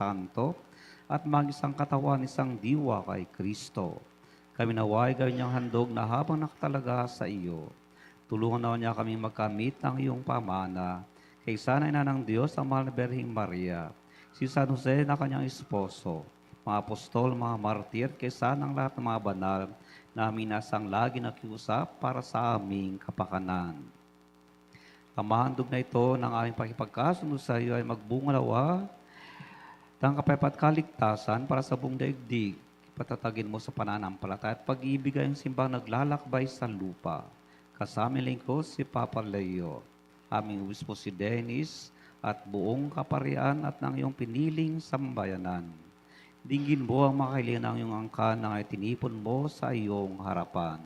Santo at mag-isang katawan isang diwa kay Kristo. Kami naway gawin niyang handog na habang nakatalaga sa iyo. Tulungan naman niya kami magkamit ng iyong pamana. Kay sana ina ng Diyos ang mahal na Berhing Maria, si San Jose na kanyang esposo, mga apostol, mga martir, kaysa ng lahat ng mga banal na minasang lagi nakiusap para sa aming kapakanan. Ang mahandog na ito ng aming pakipagkasundo sa iyo ay magbungalawa ng kapapat kaligtasan para sa buong daigdig. Patatagin mo sa pananampalataya at pag-ibig ang simbang naglalakbay sa lupa. Kasama lingkod si Papa Leo, aming obispo si Dennis, at buong kaparian at ng iyong piniling sambayanan. Dinggin mo ang makahilingan ng iyong angkan na itinipon mo sa iyong harapan.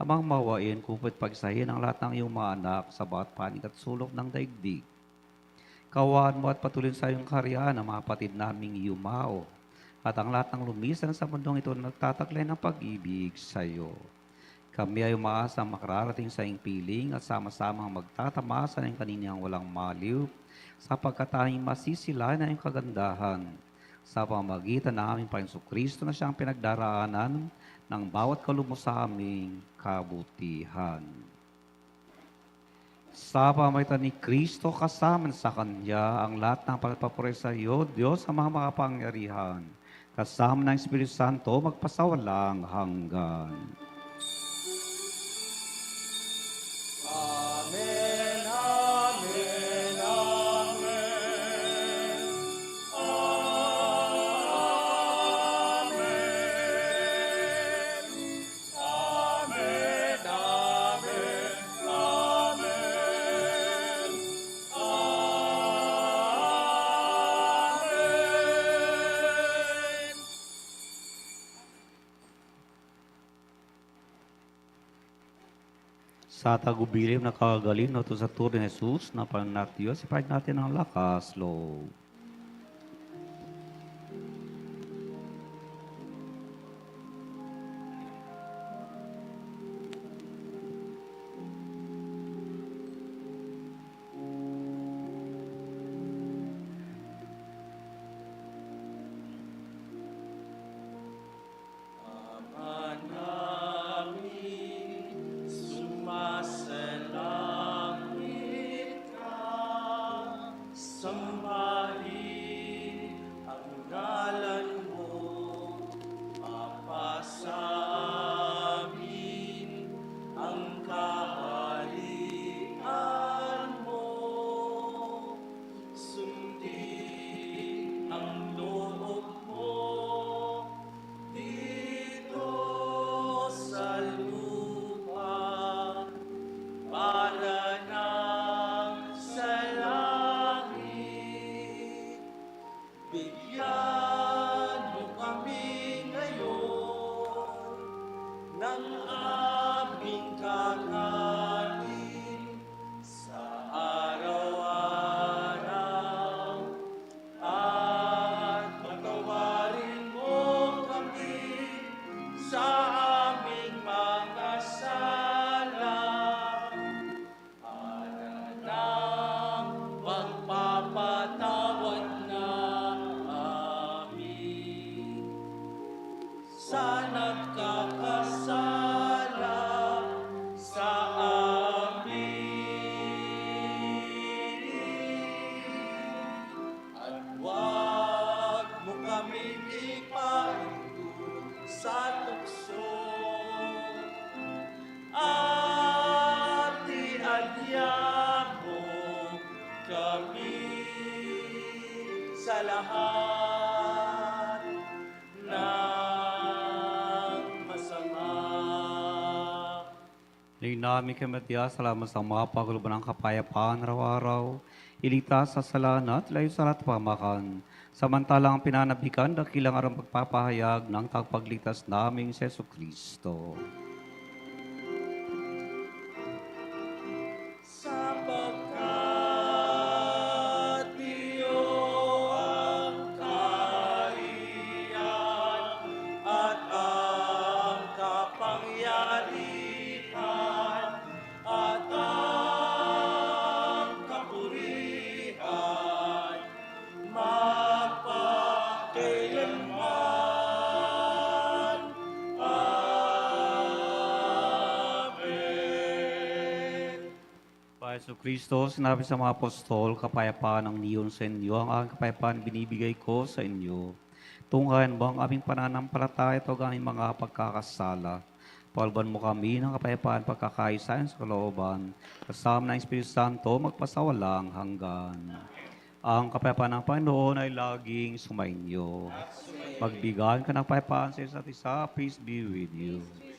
Amang mawain, kupit pagsahin ang lahat ng iyong mga anak sa bawat panig at sulok ng daigdig. Kawaan mo at patuloy sa iyong karyaan ang mga patid naming yumao at ang lahat ng lumisan sa mundong ito na nagtataglay ng pag-ibig sa iyo. Kami ay umaasa makararating sa iyong piling at sama-samang magtatamasa ng kaninyang walang maliw sapagkat aming masisilayan na iyong kagandahan sa pamagitan ng aming Panginoon Kristo na siyang pinagdaraanan ng bawat kalumo sa aming kabutihan. Sa pamagitan ni Kristo kasama sa Kanya ang lahat ng pagpapuri sa iyo, Diyos sa mga makapangyarihan. Kasama ng Espiritu Santo, magpasawalang hanggan. Sa tagubilin na kagaling na sa turo ni Jesus na pananak Diyos, ipahig natin ang lakas, Lord. Ng aming kakanin sa araw-araw. At patawarin mo kami sa aming mga sala. Para ng pagpapatawad na amin sa Ngayon namin kay Matias, salamat sa mga pagluban ng kapayapaan araw-araw, iligtas sa salana at layo sa lahat pamakan. Samantalang pinanabikan, dakilang arang pagpapahayag ng tagpagligtas naming si Yesu Kristo. Kristo, sinabi sa mga apostol, kapayapaan ang niyon sa inyo, ang aking kapayapaan binibigay ko sa inyo. Tunghayan mo ang aming pananampalataya at huwag aming mga pagkakasala. Palban mo kami ng kapayapaan pagkakaisayan sa kalooban. Kasama ng Espiritu Santo, magpasawalang hanggan. Ang kapayapaan ng Panginoon ay laging sumainyo. Magbigayan ka ng kapayapaan sa isa't isa. Peace be with you. Kordero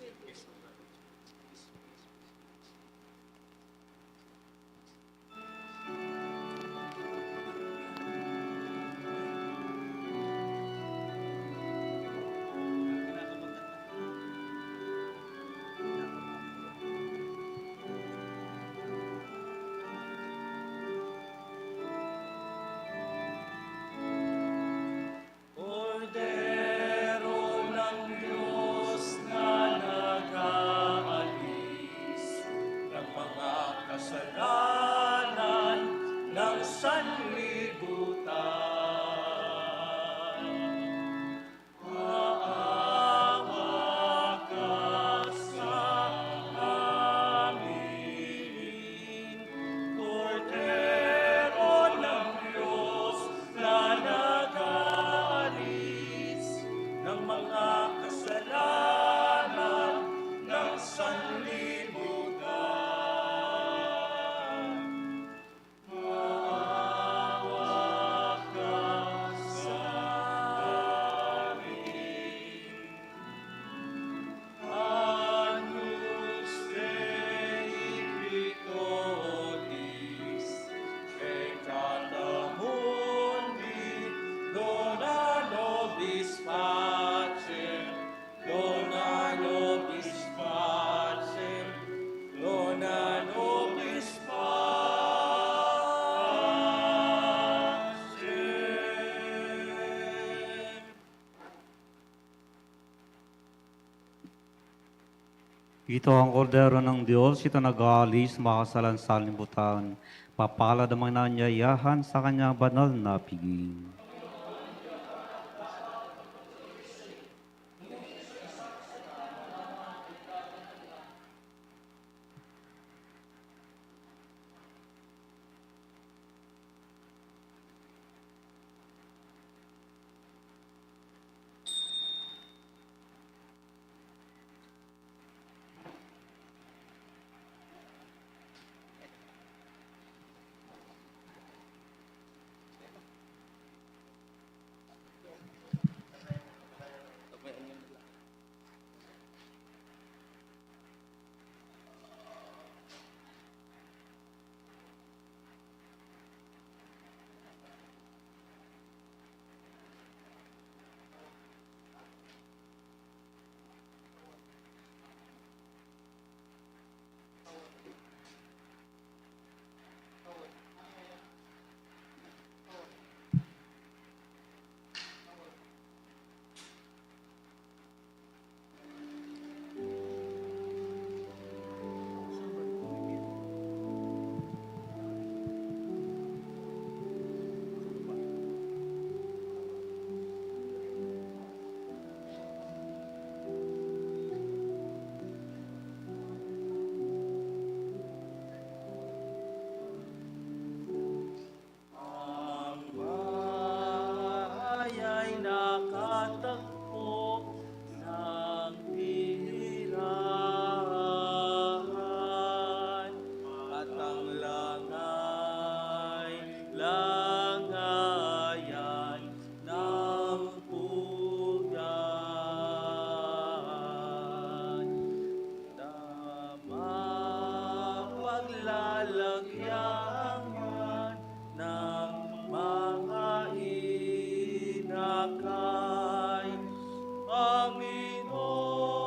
Ito ang kordero ng Diyos, ito nag-aalis, makasalan sa libutan. Papalad ang mga nanyayahan sa kanyang banal na piging.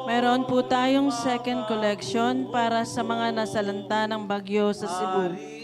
Meron po tayong second collection para sa mga nasalanta ng bagyo sa Cebu.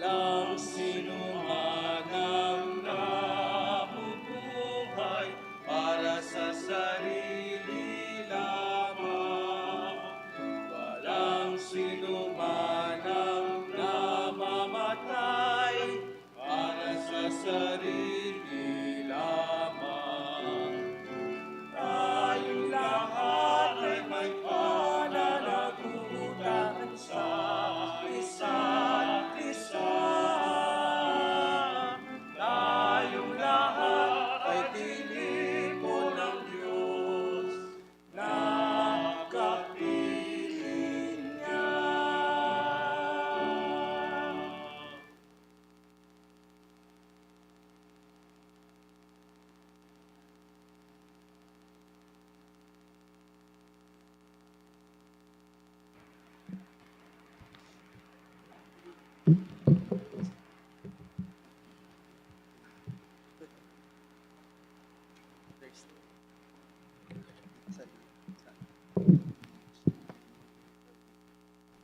Lang sinu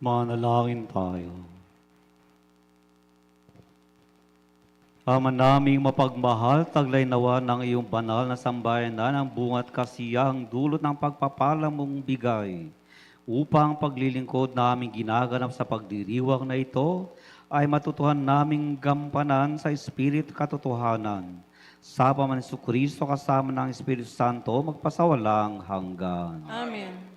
Manalangin tayo. Ama naming mapagmahal, taglay nawa ng iyong banal na sambayanan ang bungat kasiyang dulot ng pagpapala mong bigay upang paglilingkod naming ginaganap sa pagdiriwang na ito ay matutuhan naming gampanan sa Espiritu katotohanan. Sa paman ni Kristo kasama ng Espiritu Santo magpasawalang hanggan. Amen.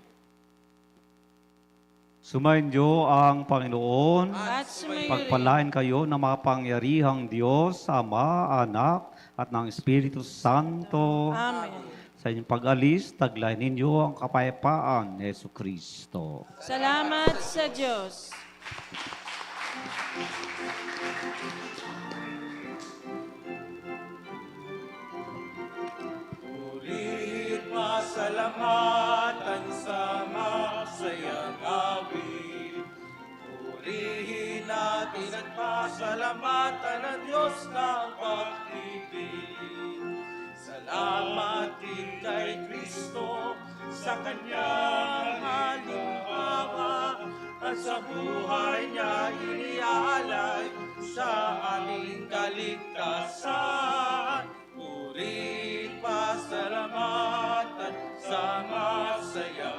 Sumainyo ang Panginoon. At. Pagpalain kayo ng mapangyarihang Diyos, Ama, Anak, at ng Espiritu Santo. Amen. Sa inyong pag-alis, taglay ninyo ang kapayapaan ni Yesu Kristo. Salamat sa Diyos. Ulit pasalamatan sa masayang awit. Purihin natin at pasalamatan ang Diyos ng pag-ibig. Salamat din kay Kristo sa kanyang halimbawa at sa buhay niya inialay sa aming kaligtasan. Puri't pasalamatan sa masayang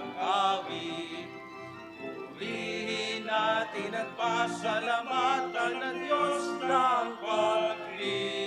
pinagpasalamatan ng Diyos ng pag-ibig.